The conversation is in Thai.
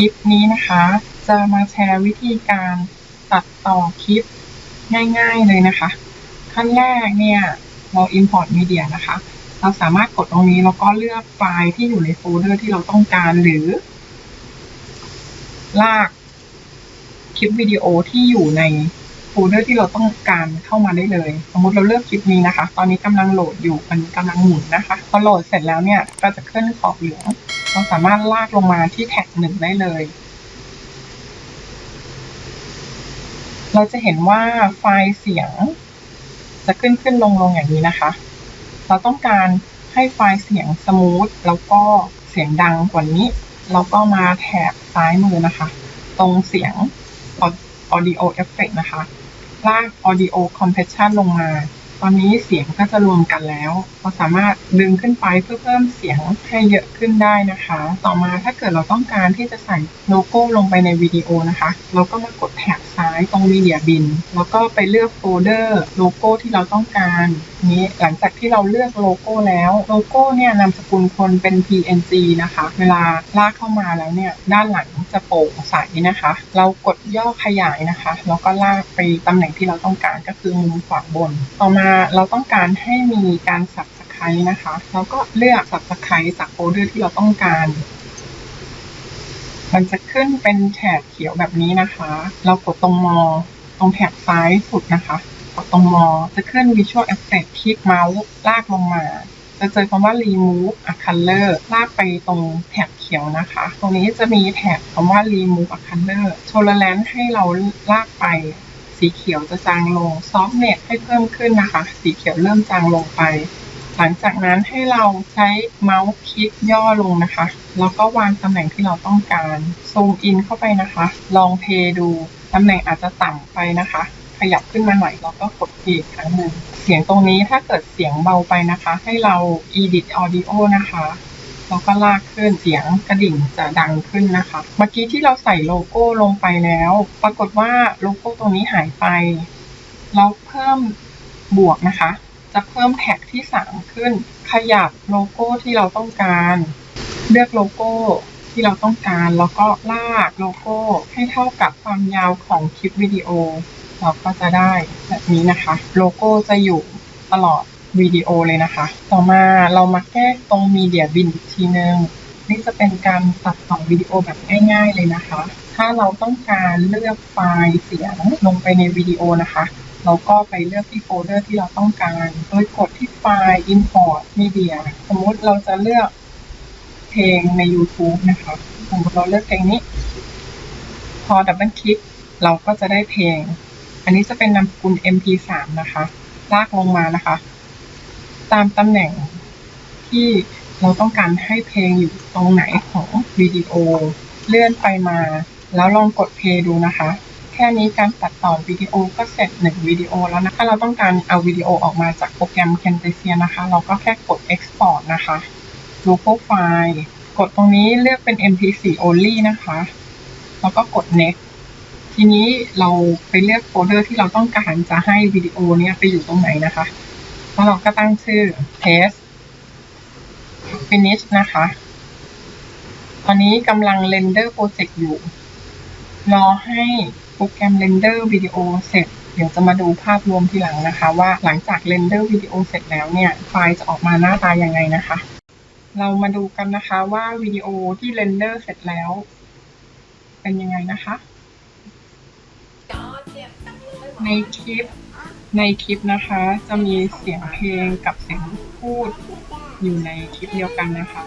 คลิปนี้นะคะ จะมาแชร์วิธีการตัดต่อคลิปง่าย ๆเลยนะคะ ขั้นแรกเนี่ยเรา import media นะคะ เราสามารถกดตรงนี้แล้วก็เลือกไฟล์ที่อยู่ในโฟลเดอร์ที่เราต้องการหรือ ลากคลิปวิดีโอที่อยู่ในโฟลเดอร์ที่เราต้องการเข้ามาได้เลย สมมติเราเลือกคลิปนี้นะคะ ตอนนี้กำลังโหลดอยู่มันกำลังหมุนนะคะ พอโหลดเสร็จแล้วเนี่ยก็จะขึ้นขอบเหลือง เราสามารถลากลงมาที่แท็กหนึ่งได้เลย เราจะเห็นว่าไฟล์เสียง จะขึ้นขึ้นลงลงอย่างนี้นะคะ เราต้องการให้ไฟล์เสียงสมูทแล้วก็เสียงดังกว่านี้ เราก็มาแถบซ้ายมือนะคะ ตรงเสียง audio effect นะคะ ลาก audio compression ลงมา ตอนนี้เสียงก็จะรวมกันแล้วเราสามารถดึงขึ้นไปเพื่อเพิ่มเสียงให้เยอะขึ้นได้นะคะ ต่อมาถ้าเกิดเราต้องการที่จะใส่โลโก้ลงไปในวิดีโอนะคะ เราก็มากดแถบซ้ายตรง Media Bin แล้วก็ไปเลือกโฟลเดอร์โลโก้ที่เราต้องการนี้หลังจากที่เราเลือกโลโก้แล้วโลโก้เนี่ยนามสกุลคนเป็น PNG นะคะ เวลาลากเข้ามาแล้วเนี่ยด้านหลัง จะโปร่งใสนะคะ เรากดย่อขยายนะคะ แล้วก็ลากไปตำแหน่งที่เราต้องการก็คือมุมขวาบน ต่อมาเราต้องการให้มีการสับสไครนะคะเราก็เลือกสับสไครจากโฟลเดอร์ที่เราต้องการมันจะขึ้นเป็นแถบเขียวแบบนี้นะคะ เรากดตรงมอ ตรงแถบซ้ายสุดนะคะ กดตรงมอ จะขึ้น Visual Effect คลิกเมาส์ลากลงมา จะเจอคำว่า remove a color ลากไปตรงแถบเขียวนะคะ ตรงนี้จะมีแถบคำว่า remove a color tolerance ให้เราลากไป สีเขียวจะจางลง softness ให้เพิ่มขึ้นนะคะ สีเขียวเริ่มจางลงไป หลังจากนั้นให้เราใช้เมาส์คลิกย่อลงนะคะ แล้วก็วางตำแหน่งที่เราต้องการซูมอินเข้าไปนะคะ ลองเพย์ดูตำแหน่งอาจจะต่ำไปนะคะ ขยับขึ้นมาหน่อยแล้วก็กดอีกครั้งหนึ่ง สียงตรงนี้ถ้าเกิดเสียงเบาไปนะคะ ให้เรา edit audio นะคะแล้วก็ลากขึ้นเสียงกระดิ่งจะดังขึ้นนะคะ เมื่อกี้ที่เราใส่โลโก้ลงไปแล้ว ปรากฏว่าโลโก้ตรงนี้หายไป เราเพิ่มบวกนะคะ จะเพิ่มแท็กที่ 3 ขึ้น ขยับโลโก้ที่เราต้องการ เลือกโลโก้ที่เราต้องการ แล้วก็ลากโลโก้ให้เท่ากับความยาวของคลิปวิดีโอ เราก็จะได้แบบนี้นะคะ โลโก้จะอยู่ตลอดวิดีโอเลยนะคะ ต่อมาเรามาแก้ตรง Media Bin อีกทีนึงนี่จะเป็นการตัดต่อวิดีโอแบบง่ายๆเลยนะคะ ถ้าเราต้องการเลือกไฟล์เสียงลงไปในวิดีโอนะคะ เราก็ไปเลือกที่โฟลเดอร์ที่เราต้องการ โดยกดที่ไฟล์ import media สมมติเราจะเลือกเพลงใน YouTube นะคะสมมติเราเลือกเพลงนี้ พอดับเบิลคลิกเราก็จะได้เพลง อันนี้จะเป็นนามสกุล MP3 นะคะ ลากลงมานะคะ ตามตำแหน่งที่เราต้องการให้เพลงอยู่ตรงไหนของวิดีโอ เลื่อนไปมา แล้วลองกดเพลย์ดูนะคะ แค่นี้การตัดต่อวิดีโอก็เสร็จหนึ่งวิดีโอแล้วนะถ้าเราต้องการเอาวิดีโอออกมาจากโปรแกรม Camtasia นะคะ เราก็แค่กด export นะคะ local file กดตรงนี้เลือกเป็น mp4 only นะคะ แล้วก็กด next ทีนี้เราไปเลือกโฟลเดอร์ที่เราต้องการจะให้วิดีโอเนี้ยไปอยู่ตรงไหนนะคะ แล้วเราก็ตั้งชื่อ test finish นะคะ ตอนนี้กำลัง render project อยู่ รอให้โปรแกรม render วิดีโอเสร็จ เดี๋ยวจะมาดูภาพรวมทีหลังนะคะ ว่าหลังจาก render วิดีโอเสร็จแล้วเนี่ยไฟล์จะออกมาหน้าตายังไงนะคะ เรามาดูกันนะคะว่าวิดีโอที่ render เสร็จแล้ว เป็นยังไงนะคะ ในคลิปในคลิปนะคะ จะมีเสียงเพลงกับเสียงพูดอยู่ในคลิปเดียวกันนะคะ